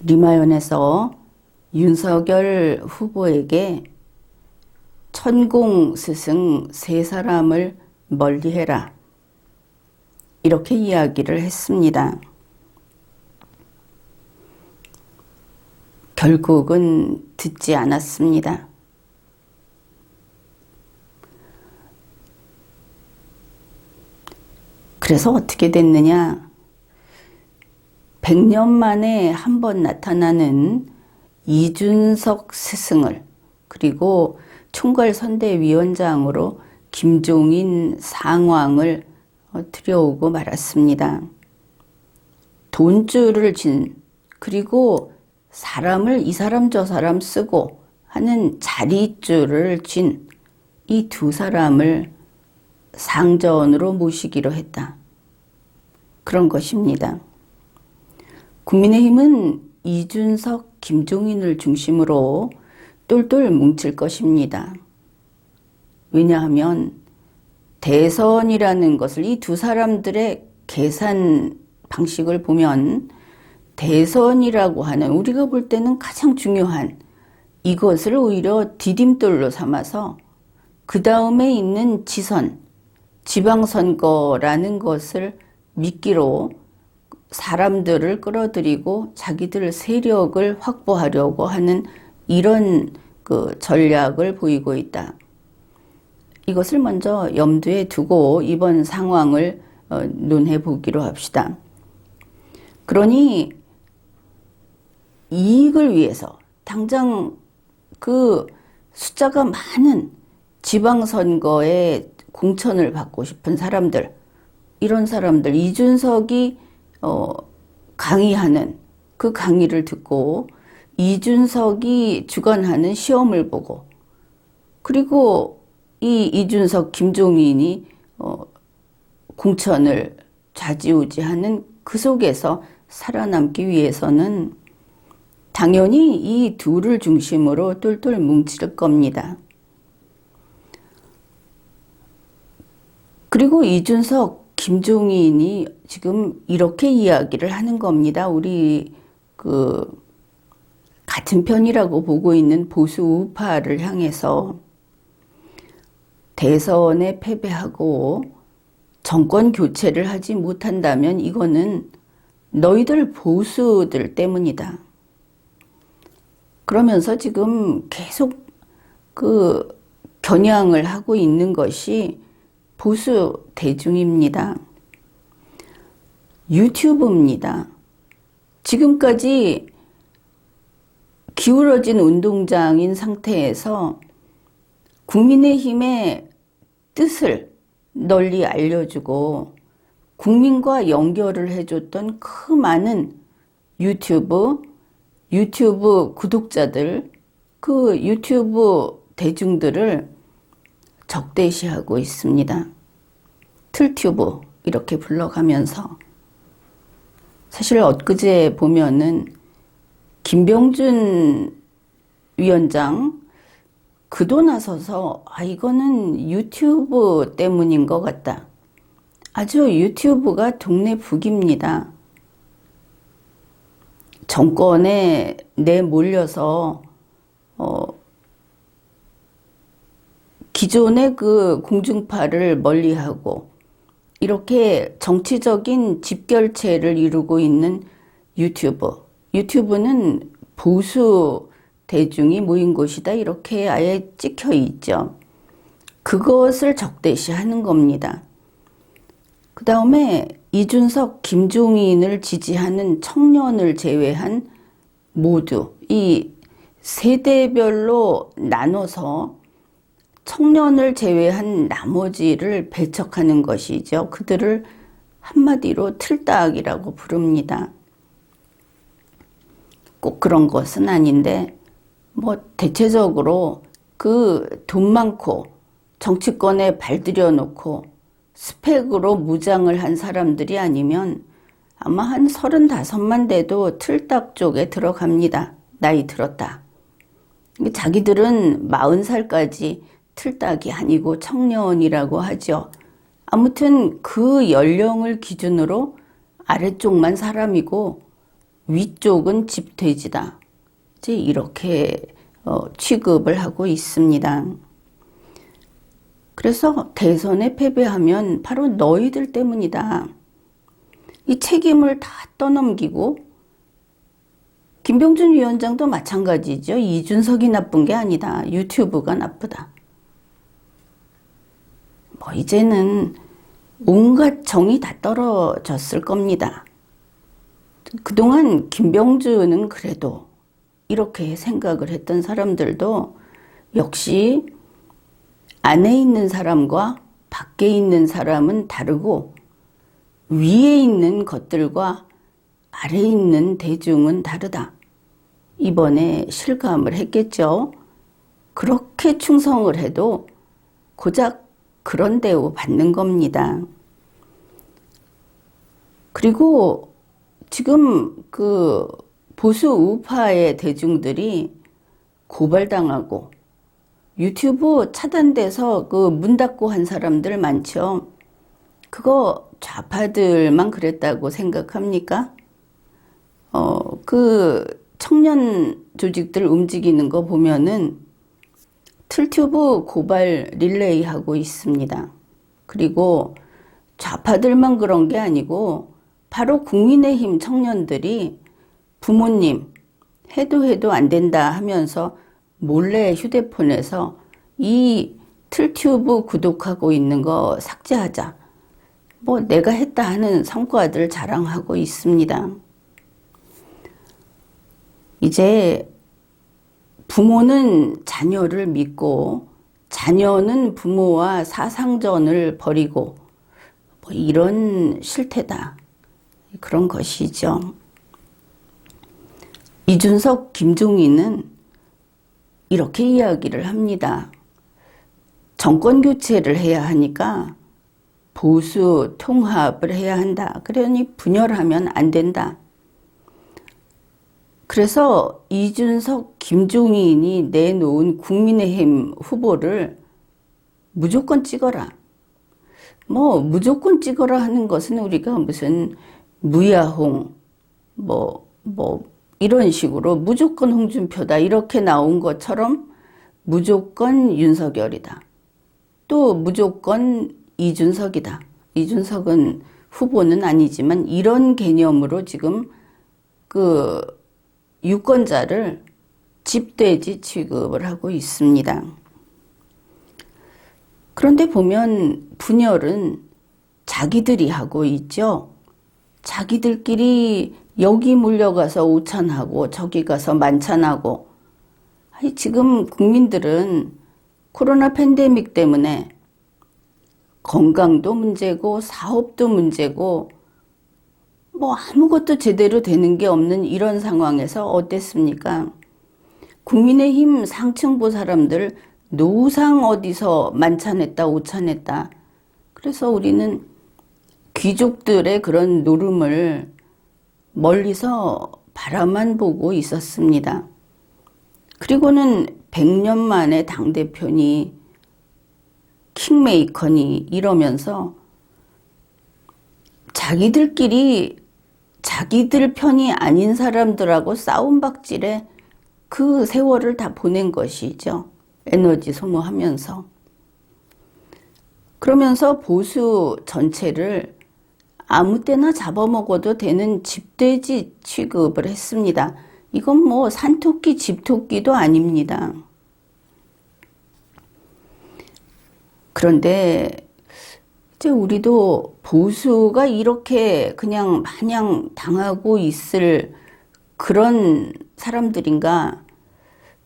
리마연에서 윤석열 후보에게 천공 스승 세 사람을 멀리해라. 이렇게 이야기를 했습니다. 결국은 듣지 않았습니다. 그래서 어떻게 됐느냐? 100년 만에 한 번 나타나는 이준석 스승을 그리고 총괄 선대위원장으로 김종인 상왕을 어, 들여오고 말았습니다. 돈줄을 진 그리고 사람을 이 사람 저 사람 쓰고 하는 자리줄을 진 이 두 사람을 상전으로 모시기로 했다. 그런 것입니다. 국민의힘은 이준석, 김종인을 중심으로 똘똘 뭉칠 것입니다. 왜냐하면 대선이라는 것을 이 두 사람들의 계산 방식을 보면 대선이라고 하는 우리가 볼 때는 가장 중요한 이것을 오히려 디딤돌로 삼아서 그 다음에 있는 지선, 지방선거라는 것을 미끼로 사람들을 끌어들이고 자기들 세력을 확보하려고 하는 이런 그 전략을 보이고 있다. 이것을 먼저 염두에 두고 이번 상황을 어, 논해 보기로 합시다. 그러니 이익을 위해서 당장 그 숫자가 많은 지방선거에 공천을 받고 싶은 사람들, 이런 사람들, 이준석이 어, 강의하는 그 강의를 듣고 이준석이 주관하는 시험을 보고 그리고 이 이준석, 김종인이 어, 공천을 좌지우지하는 그 속에서 살아남기 위해서는 당연히 이 둘을 중심으로 똘똘 뭉칠 겁니다. 그리고 이준석, 김종인이 지금 이렇게 이야기를 하는 겁니다. 우리 그 같은 편이라고 보고 있는 보수 우파를 향해서 대선에 패배하고 정권 교체를 하지 못한다면 이거는 너희들 보수들 때문이다. 그러면서 지금 계속 그 겨냥을 하고 있는 것이 보수 대중입니다. 유튜브입니다. 지금까지 기울어진 운동장인 상태에서 국민의힘의 뜻을 널리 알려주고 국민과 연결을 해줬던 그 많은 유튜브, 유튜브 구독자들, 그 유튜브 대중들을 적대시하고 있습니다. 틀튜브 이렇게 불러가면서 사실 엊그제 보면은 김병준 위원장 그도 나서서 아 이거는 유튜브 때문인 것 같다. 아주 유튜브가 동네 북입니다. 정권에 내몰려서 어 기존의 그 공중파를 멀리하고 이렇게 정치적인 집결체를 이루고 있는 유튜브. 유튜브는 보수 대중이 모인 곳이다. 이렇게 아예 찍혀 있죠. 그것을 적대시하는 겁니다. 그 다음에 이준석, 김종인을 지지하는 청년을 제외한 모두 이 세대별로 나눠서 청년을 제외한 나머지를 배척하는 것이죠. 그들을 한마디로 틀딱이라고 부릅니다. 꼭 그런 것은 아닌데, 뭐, 대체적으로 그 돈 많고 정치권에 발들여 놓고 스펙으로 무장을 한 사람들이 아니면 아마 한 서른다섯만 돼도 틀딱 쪽에 들어갑니다. 나이 들었다. 자기들은 마흔 살까지 틀딱이 아니고 청년이라고 하죠. 아무튼 그 연령을 기준으로 아래쪽만 사람이고 위쪽은 집돼지다. 이제 이렇게 어, 취급을 하고 있습니다. 그래서 대선에 패배하면 바로 너희들 때문이다. 이 책임을 다 떠넘기고 김병준 위원장도 마찬가지죠. 이준석이 나쁜 게 아니다. 유튜브가 나쁘다. 뭐 이제는 온갖 정이 다 떨어졌을 겁니다. 그동안 김병준은 그래도 이렇게 생각을 했던 사람들도 역시 안에 있는 사람과 밖에 있는 사람은 다르고 위에 있는 것들과 아래에 있는 대중은 다르다. 이번에 실감을 했겠죠. 그렇게 충성을 해도 고작 그런 대우 받는 겁니다. 그리고 지금 그 보수 우파의 대중들이 고발당하고 유튜브 차단돼서 그 문 닫고 한 사람들 많죠. 그거 좌파들만 그랬다고 생각합니까? 어, 그 청년 조직들 움직이는 거 보면은 틀튜브 고발 릴레이 하고 있습니다. 그리고 좌파들만 그런 게 아니고 바로 국민의힘 청년들이 부모님 해도 해도 안 된다 하면서 몰래 휴대폰에서 이 틀튜브 구독하고 있는 거 삭제하자. 뭐 내가 했다 하는 성과들 자랑하고 있습니다. 이제 부모는 자녀를 믿고 자녀는 부모와 사상전을 벌이고 뭐 이런 실태다. 그런 것이죠. 이준석, 김종인은 이렇게 이야기를 합니다. 정권 교체를 해야 하니까 보수 통합을 해야 한다. 그러니 분열하면 안 된다. 그래서 이준석, 김종인이 내놓은 국민의힘 후보를 무조건 찍어라. 뭐 무조건 찍어라 하는 것은 우리가 무슨 무야홍 뭐뭐 이런 식으로 무조건 홍준표다 이렇게 나온 것처럼 무조건 윤석열이다. 또 무조건 이준석이다. 이준석은 후보는 아니지만 이런 개념으로 지금 그 유권자를 집돼지 취급을 하고 있습니다. 그런데 보면 분열은 자기들이 하고 있죠. 자기들끼리 여기 몰려가서 오찬하고 저기 가서 만찬하고 아니 지금 국민들은 코로나 팬데믹 때문에 건강도 문제고 사업도 문제고 뭐 아무것도 제대로 되는 게 없는 이런 상황에서 어땠습니까? 국민의힘 상층부 사람들 노상 어디서 만찬했다 오찬했다. 그래서 우리는 귀족들의 그런 노름을 멀리서 바라만 보고 있었습니다. 그리고는 100년 만에 당대표니 킹메이커니 이러면서 자기들끼리 자기들 편이 아닌 사람들하고 싸움박질에 그 세월을 다 보낸 것이죠. 에너지 소모하면서. 그러면서 보수 전체를 아무 때나 잡아먹어도 되는 집돼지 취급을 했습니다. 이건 뭐 산토끼, 집토끼도 아닙니다. 그런데 이제 우리도 보수가 이렇게 그냥 마냥 당하고 있을 그런 사람들인가?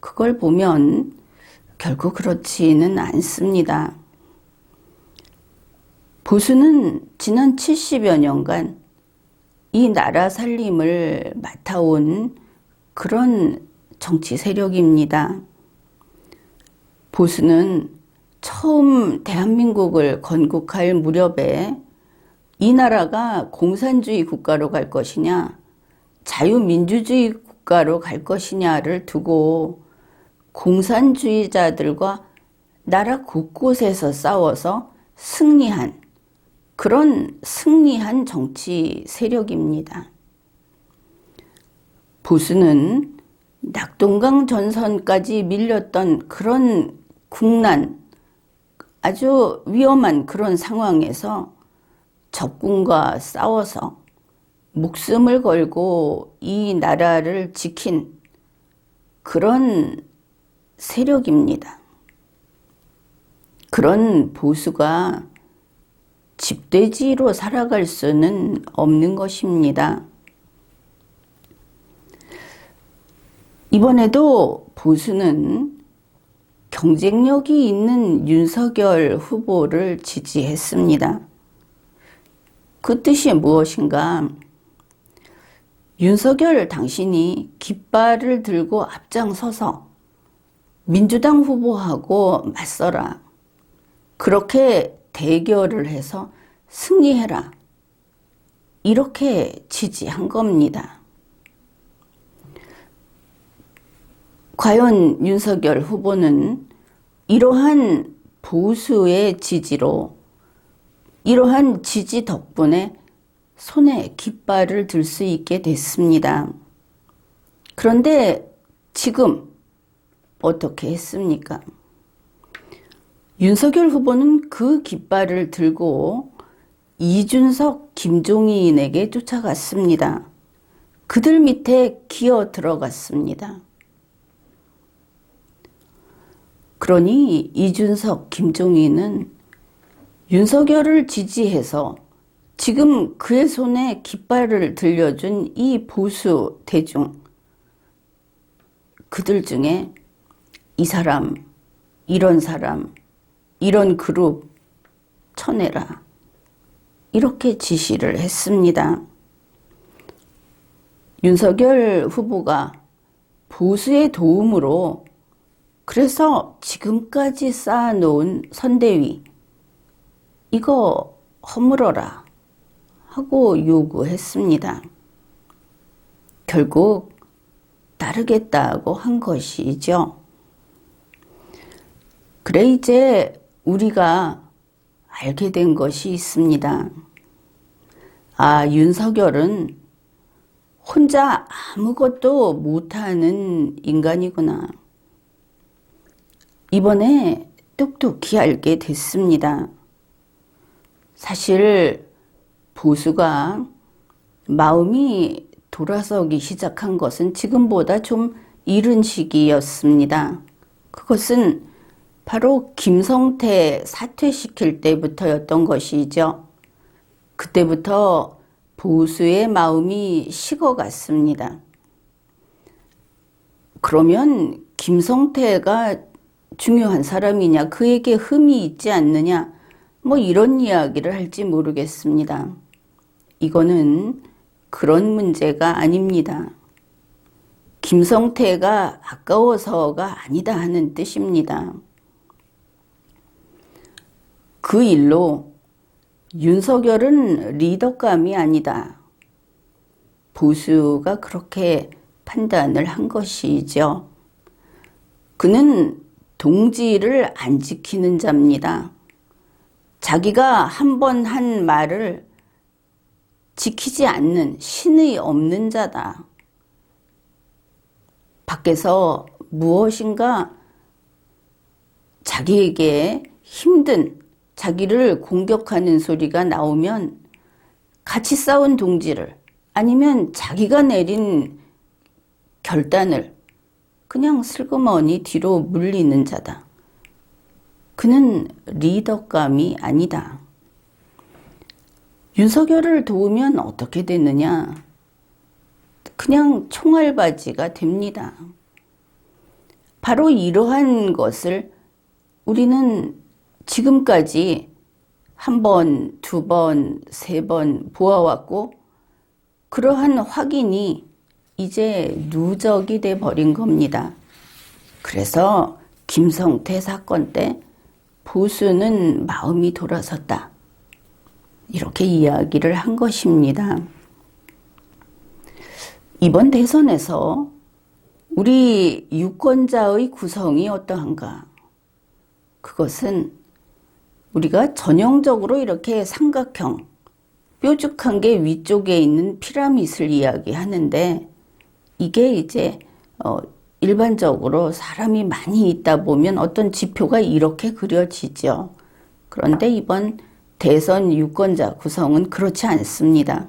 그걸 보면 결코 그렇지는 않습니다. 보수는 지난 70여 년간 이 나라 살림을 맡아온 그런 정치 세력입니다. 보수는 처음 대한민국을 건국할 무렵에 이 나라가 공산주의 국가로 갈 것이냐, 자유민주주의 국가로 갈 것이냐를 두고 공산주의자들과 나라 곳곳에서 싸워서 승리한 그런 승리한 정치 세력입니다. 보수는 낙동강 전선까지 밀렸던 그런 국난, 아주 위험한 그런 상황에서 적군과 싸워서 목숨을 걸고 이 나라를 지킨 그런 세력입니다. 그런 보수가 집돼지로 살아갈 수는 없는 것입니다. 이번에도 보수는 경쟁력이 있는 윤석열 후보를 지지했습니다. 그 뜻이 무엇인가? 윤석열 당신이 깃발을 들고 앞장서서 민주당 후보하고 맞서라. 그렇게 대결을 해서 승리해라. 이렇게 지지한 겁니다. 과연 윤석열 후보는 이러한 보수의 지지로 이러한 지지 덕분에 손에 깃발을 들 수 있게 됐습니다. 그런데 지금 어떻게 했습니까? 윤석열 후보는 그 깃발을 들고 이준석, 김종인에게 쫓아갔습니다. 그들 밑에 기어 들어갔습니다. 그러니 이준석, 김종인은 윤석열을 지지해서 지금 그의 손에 깃발을 들려준 이 보수 대중, 그들 중에 이 사람, 이런 사람, 이런 그룹 쳐내라. 이렇게 지시를 했습니다. 윤석열 후보가 보수의 도움으로 그래서 지금까지 쌓아놓은 선대위 이거 허물어라 하고 요구했습니다. 결국 따르겠다고 한 것이죠. 그래 이제 우리가 알게 된 것이 있습니다. 아, 윤석열은 혼자 아무것도 못하는 인간이구나. 이번에 똑똑히 알게 됐습니다. 사실 보수가 마음이 돌아서기 시작한 것은 지금보다 좀 이른 시기였습니다. 그것은 바로 김성태 사퇴시킬 때부터였던 것이죠. 그때부터 보수의 마음이 식어갔습니다. 그러면 김성태가 중요한 사람이냐, 그에게 흠이 있지 않느냐, 뭐 이런 이야기를 할지 모르겠습니다. 이거는 그런 문제가 아닙니다. 김성태가 아까워서가 아니다 하는 뜻입니다. 그 일로 윤석열은 리더감이 아니다. 보수가 그렇게 판단을 한 것이죠. 그는 동지를 안 지키는 자입니다. 자기가 한 번 한 말을 지키지 않는 신의 없는 자다. 밖에서 무엇인가 자기에게 힘든 자기를 공격하는 소리가 나오면 같이 싸운 동지를 아니면 자기가 내린 결단을 그냥 슬그머니 뒤로 물리는 자다. 그는 리더감이 아니다. 윤석열을 도우면 어떻게 되느냐? 그냥 총알바지가 됩니다. 바로 이러한 것을 우리는 지금까지 한 번, 두 번, 세 번 보아왔고, 그러한 확인이 이제 누적이 돼 버린 겁니다. 그래서 김성태 사건 때 보수는 마음이 돌아섰다. 이렇게 이야기를 한 것입니다. 이번 대선에서 우리 유권자의 구성이 어떠한가? 그것은 우리가 전형적으로 이렇게 삼각형, 뾰족한 게 위쪽에 있는 피라밋을 이야기하는데 이게 이제 어, 일반적으로 사람이 많이 있다 보면 어떤 지표가 이렇게 그려지죠. 그런데 이번 대선 유권자 구성은 그렇지 않습니다.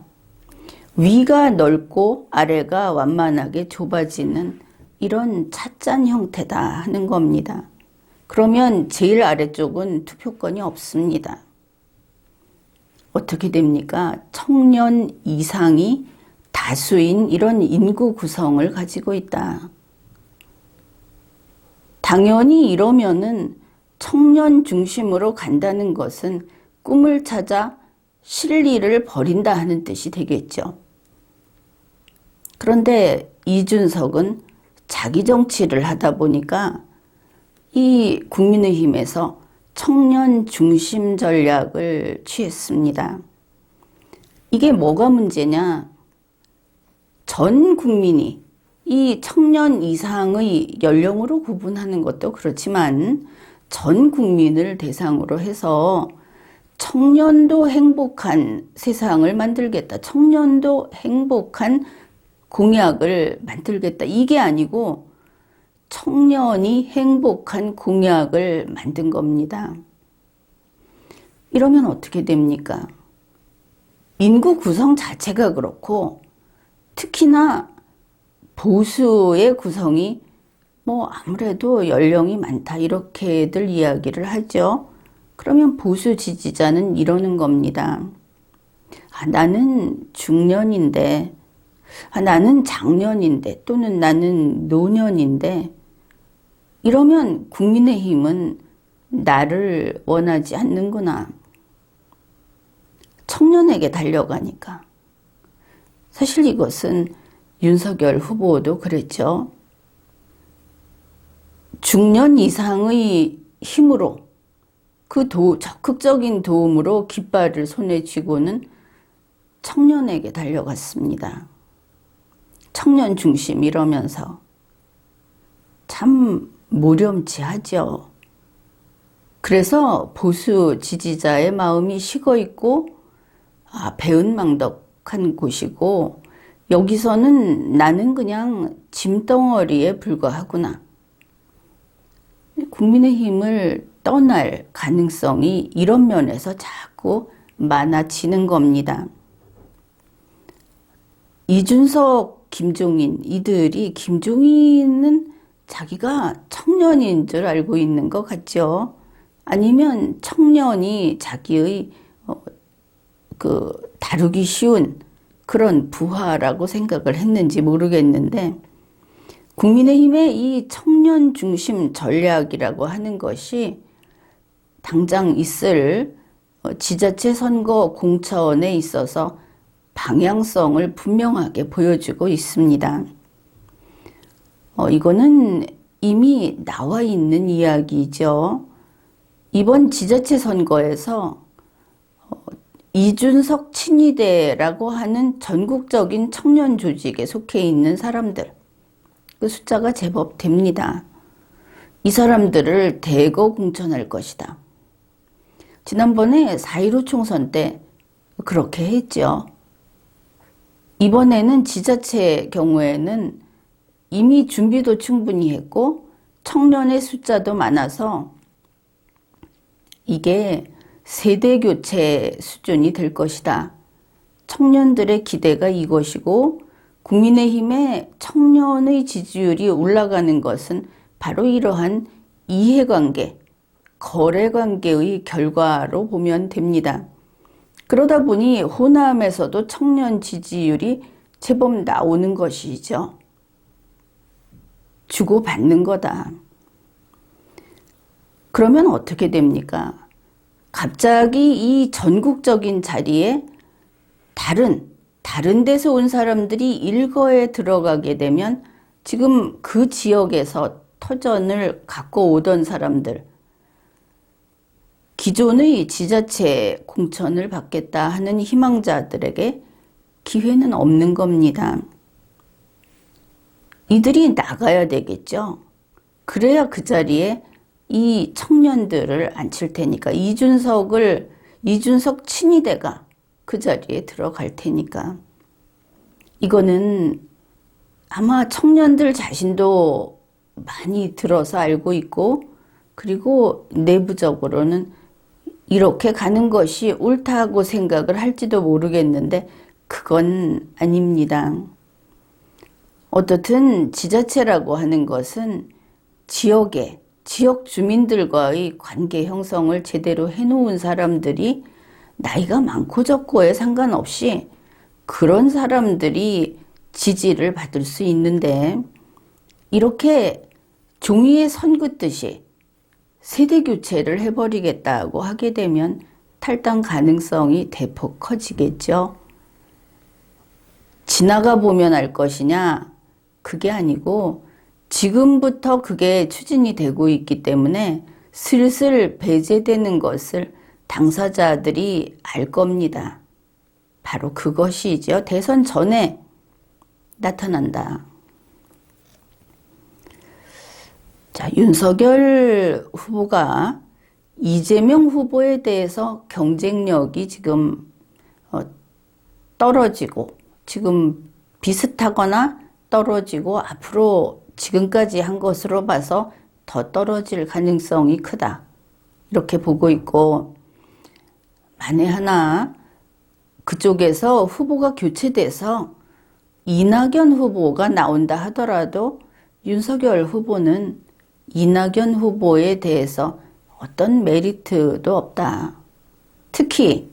위가 넓고 아래가 완만하게 좁아지는 이런 찻잔 형태다 하는 겁니다. 그러면 제일 아래쪽은 투표권이 없습니다. 어떻게 됩니까? 청년 이상이 다수인 이런 인구 구성을 가지고 있다. 당연히 이러면은 청년 중심으로 간다는 것은 꿈을 찾아 실리를 버린다 하는 뜻이 되겠죠. 그런데 이준석은 자기 정치를 하다 보니까 이 국민의힘에서 청년 중심 전략을 취했습니다. 이게 뭐가 문제냐? 전 국민이 이 청년 이상의 연령으로 구분하는 것도 그렇지만 전 국민을 대상으로 해서 청년도 행복한 세상을 만들겠다. 청년도 행복한 공약을 만들겠다. 이게 아니고 청년이 행복한 공약을 만든 겁니다. 이러면 어떻게 됩니까? 인구 구성 자체가 그렇고 특히나 보수의 구성이 뭐 아무래도 연령이 많다 이렇게들 이야기를 하죠. 그러면 보수 지지자는 이러는 겁니다. 아, 나는 중년인데, 아, 나는 장년인데, 또는 나는 노년인데, 이러면 국민의힘은 나를 원하지 않는구나. 청년에게 달려가니까. 사실 이것은 윤석열 후보도 그랬죠. 중년 이상의 힘으로 그 도, 적극적인 도움으로 깃발을 손에 쥐고는 청년에게 달려갔습니다. 청년 중심 이러면서 참 모렴치하죠. 그래서 보수 지지자의 마음이 식어 있고 아, 배은망덕 한 곳이고 여기서는 나는 그냥 짐덩어리에 불과하구나. 국민의힘을 떠날 가능성이 이런 면에서 자꾸 많아지는 겁니다. 이준석, 김종인 이들이 김종인은 자기가 청년인 줄 알고 있는 것 같죠. 아니면 청년이 자기의 어, 그 다루기 쉬운 그런 부하라고 생각을 했는지 모르겠는데 국민의힘의 이 청년 중심 전략이라고 하는 것이 당장 있을 어, 지자체 선거 공천에 있어서 방향성을 분명하게 보여주고 있습니다. 어, 이거는 이미 나와 있는 이야기죠. 이번 지자체 선거에서 어, 이준석 친위대라고 하는 전국적인 청년 조직에 속해 있는 사람들, 그 숫자가 제법 됩니다. 이 사람들을 대거 공천할 것이다. 지난번에 4.15 총선 때 그렇게 했죠. 이번에는 지자체 경우에는 이미 준비도 충분히 했고 청년의 숫자도 많아서 이게 세대 교체 수준이 될 것이다. 청년들의 기대가 이것이고 국민의힘의 청년의 지지율이 올라가는 것은 바로 이러한 이해관계, 거래관계의 결과로 보면 됩니다. 그러다 보니 호남에서도 청년 지지율이 제법 나오는 것이죠. 주고받는 거다. 그러면 어떻게 됩니까? 갑자기 이 전국적인 자리에 다른, 다른 데서 온 사람들이 일거에 들어가게 되면 지금 그 지역에서 터전을 갖고 오던 사람들, 기존의 지자체 공천을 받겠다 하는 희망자들에게 기회는 없는 겁니다. 이들이 나가야 되겠죠. 그래야 그 자리에 이 청년들을 앉힐 테니까 이준석을 이준석 친위대가 그 자리에 들어갈 테니까 이거는 아마 청년들 자신도 많이 들어서 알고 있고 그리고 내부적으로는 이렇게 가는 것이 옳다고 생각을 할지도 모르겠는데 그건 아닙니다. 어떻든 지자체라고 하는 것은 지역의 지역 주민들과의 관계 형성을 제대로 해놓은 사람들이 나이가 많고 적고에 상관없이 그런 사람들이 지지를 받을 수 있는데 이렇게 종이에 선 긋듯이 세대 교체를 해버리겠다고 하게 되면 탈당 가능성이 대폭 커지겠죠. 지나가 보면 알 것이냐? 그게 아니고 지금부터 그게 추진이 되고 있기 때문에 슬슬 배제되는 것을 당사자들이 알 겁니다. 바로 그것이죠. 대선 전에 나타난다. 자, 윤석열 후보가 이재명 후보에 대해서 경쟁력이 지금 어, 떨어지고 지금 비슷하거나 떨어지고 앞으로 지금까지 한 것으로 봐서 더 떨어질 가능성이 크다. 이렇게 보고 있고 만에 하나 그쪽에서 후보가 교체돼서 이낙연 후보가 나온다 하더라도 윤석열 후보는 이낙연 후보에 대해서 어떤 메리트도 없다. 특히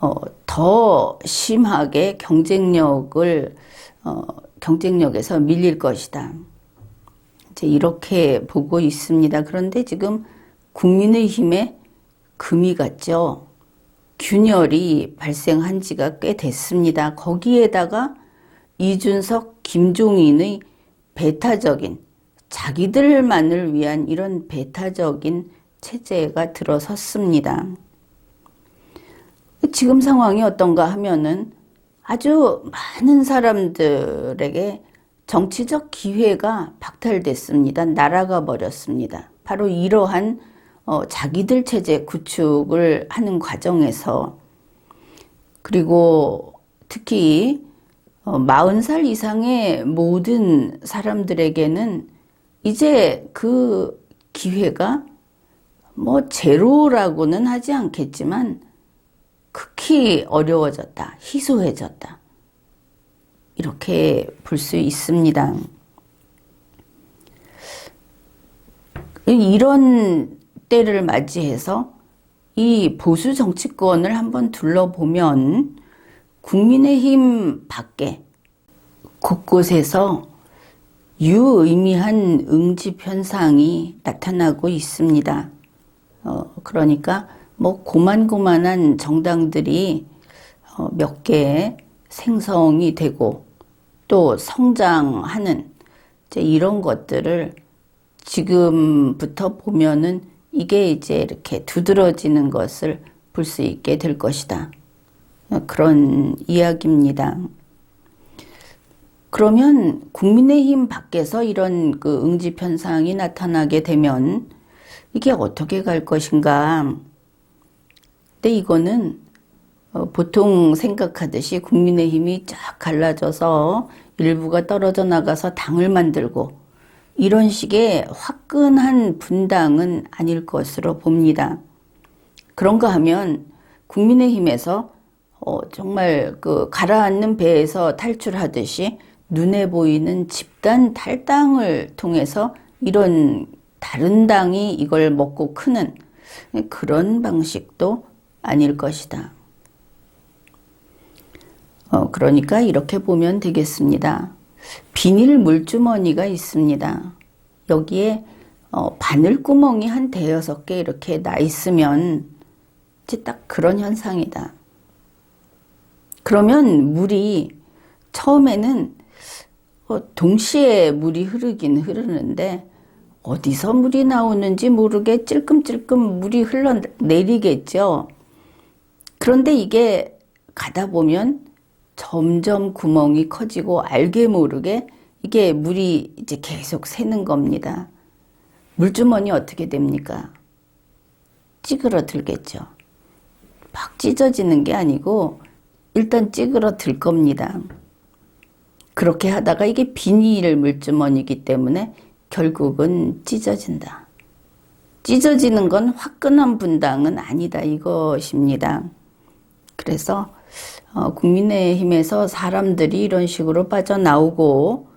어, 더 심하게 경쟁력을 어, 경쟁력에서 밀릴 것이다. 이제 이렇게 보고 있습니다. 그런데 지금 국민의힘에 금이 갔죠. 균열이 발생한 지가 꽤 됐습니다. 거기에다가 이준석, 김종인의 배타적인 자기들만을 위한 이런 배타적인 체제가 들어섰습니다. 지금 상황이 어떤가 하면은 아주 많은 사람들에게 정치적 기회가 박탈됐습니다. 날아가 버렸습니다. 바로 이러한 어, 자기들 체제 구축을 하는 과정에서 그리고 특히 어, 40살 이상의 모든 사람들에게는 이제 그 기회가 뭐 제로라고는 하지 않겠지만 극히 어려워졌다, 희소해졌다. 이렇게 볼 수 있습니다. 이런 때를 맞이해서 이 보수 정치권을 한번 둘러보면 국민의힘 밖에 곳곳에서 유의미한 응집 현상이 나타나고 있습니다. 어, 그러니까 뭐 고만고만한 정당들이 어, 몇개 생성이 되고 또 성장하는 이제 이런 것들을 지금부터 보면은 이게 이제 이렇게 두드러지는 것을 볼 수 있게 될 것이다. 그런 이야기입니다. 그러면 국민의힘 밖에서 이런 그 응집 현상이 나타나게 되면 이게 어떻게 갈 것인가? 근데 이거는 어, 보통 생각하듯이 국민의힘이 쫙 갈라져서 일부가 떨어져 나가서 당을 만들고 이런 식의 화끈한 분당은 아닐 것으로 봅니다. 그런가 하면 국민의힘에서 어, 정말 그 가라앉는 배에서 탈출하듯이 눈에 보이는 집단 탈당을 통해서 이런 다른 당이 이걸 먹고 크는 그런 방식도 아닐 것이다. 어, 그러니까 이렇게 보면 되겠습니다. 비닐 물주머니가 있습니다. 여기에 어, 바늘 구멍이 한 대여섯 개 이렇게 나 있으면 딱 그런 현상이다. 그러면 물이 처음에는 어, 동시에 물이 흐르긴 흐르는데 어디서 물이 나오는지 모르게 찔끔찔끔 물이 흘러내리겠죠. 그런데 이게 가다 보면 점점 구멍이 커지고 알게 모르게 이게 물이 이제 계속 새는 겁니다. 물주머니 어떻게 됩니까? 찌그러들겠죠. 막 찢어지는 게 아니고 일단 찌그러들 겁니다. 그렇게 하다가 이게 비닐 물주머니이기 때문에 결국은 찢어진다. 찢어지는 건 화끈한 분당은 아니다 이것입니다. 그래서 어, 국민의힘에서 사람들이 이런 식으로 빠져나오고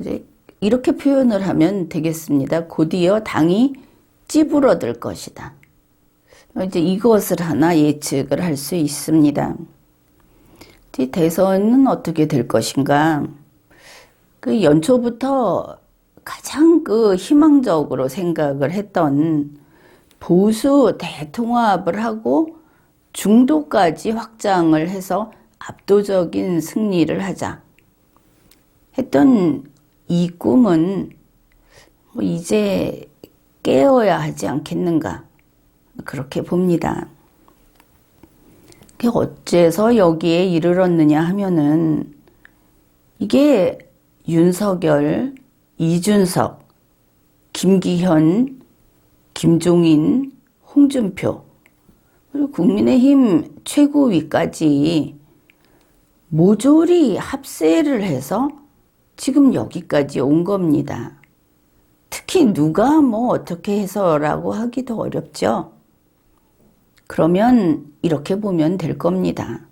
이제 이렇게 표현을 하면 되겠습니다. 곧이어 당이 찌부러들 것이다. 이제 이것을 하나 예측을 할 수 있습니다. 대선은 어떻게 될 것인가? 그 연초부터 가장 그 희망적으로 생각을 했던 보수 대통합을 하고 중도까지 확장을 해서 압도적인 승리를 하자 했던 이 꿈은 뭐 이제 깨어야 하지 않겠는가 그렇게 봅니다. 어째서 여기에 이르렀느냐 하면은 이게 윤석열, 이준석, 김기현, 김종인, 홍준표 그리고 국민의힘 최고위까지 모조리 합세를 해서 지금 여기까지 온 겁니다. 특히 누가 뭐 어떻게 해서라고 하기도 어렵죠. 그러면 이렇게 보면 될 겁니다.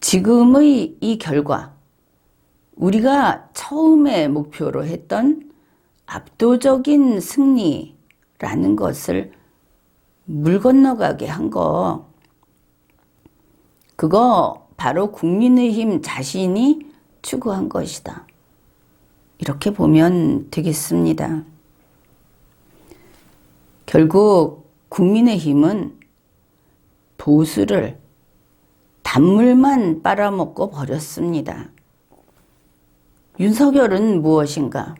지금의 이 결과, 우리가 처음에 목표로 했던 압도적인 승리라는 것을 물 건너가게 한 거, 그거 바로 국민의힘 자신이 추구한 것이다. 이렇게 보면 되겠습니다. 결국 국민의힘은 보수를 단물만 빨아먹고 버렸습니다. 윤석열은 무엇인가?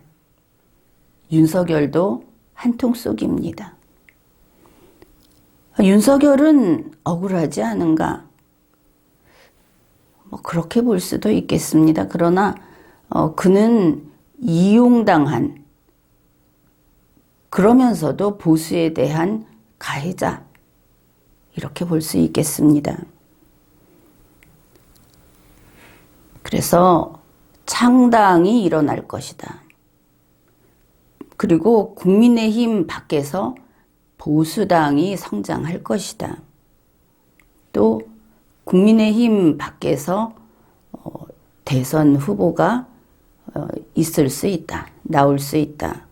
윤석열도 한통 속입니다. 윤석열은 억울하지 않은가? 뭐 그렇게 볼 수도 있겠습니다. 그러나 어, 그는 이용당한 그러면서도 보수에 대한 가해자 이렇게 볼 수 있겠습니다. 그래서 창당이 일어날 것이다. 그리고 국민의힘 밖에서 보수당이 성장할 것이다. 또 국민의힘 밖에서 어, 대선 후보가 어, 있을 수 있다. 나올 수 있다.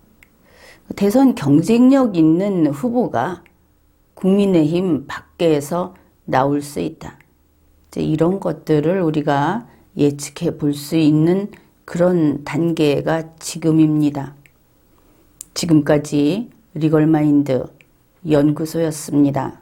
대선 경쟁력 있는 후보가 국민의힘 밖에서 나올 수 있다. 이런 것들을 우리가 예측해 볼 수 있는 그런 단계가 지금입니다. 지금까지 리걸마인드 연구소였습니다.